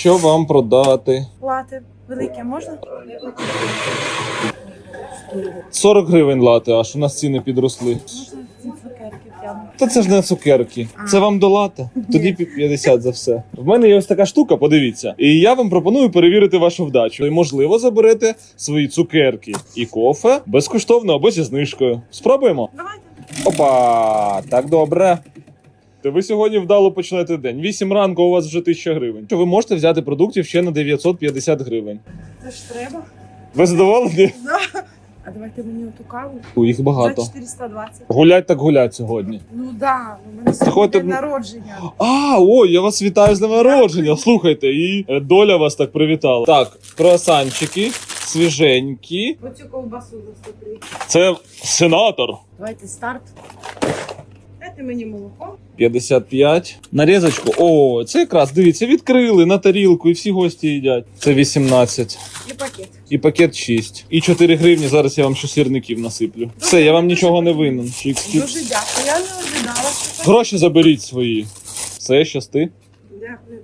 Що вам продати? Лати велике можна? 40 гривень лати, аж у нас ціни підросли. Можна ці цукерки прямо. Та це ж не цукерки. Це вам до лати. Тоді під 50 за все. В мене є ось така штука, подивіться. І я вам пропоную перевірити вашу вдачу. І можливо заберете свої цукерки і кофе безкоштовно або зі знижкою. Спробуємо? Давайте. Опа, так добре. Та ви сьогодні вдало почнете день. 8 ранку у вас вже 1000 гривень. Що ви можете взяти продуктів ще на 950 гривень. Це ж треба. Ви задоволені? Да. А давайте мені оту каву. У їх За багато. 420. Гулять так гулять сьогодні. Ну да, у мене сьогодні Заходьте день народження. А, ой, я вас вітаю з днем народження. Слухайте, і е, доля вас так привітала. Так, круасанчики, свіженькі. Оцю ковбасу за 103. Це сенатор. Давайте старт. Дайте мені молоко. 55. Нарізочку. О, це якраз дивіться, відкрили на тарілку і всі гості їдять. Це 18. І пакет. І пакет 6. І 4 гривні. Зараз я вам ще сирників насиплю. Все, я вам нічого не винен. Дуже дякую. Я не ожидала. що так. Гроші заберіть свої. Все, щасти. Дякую.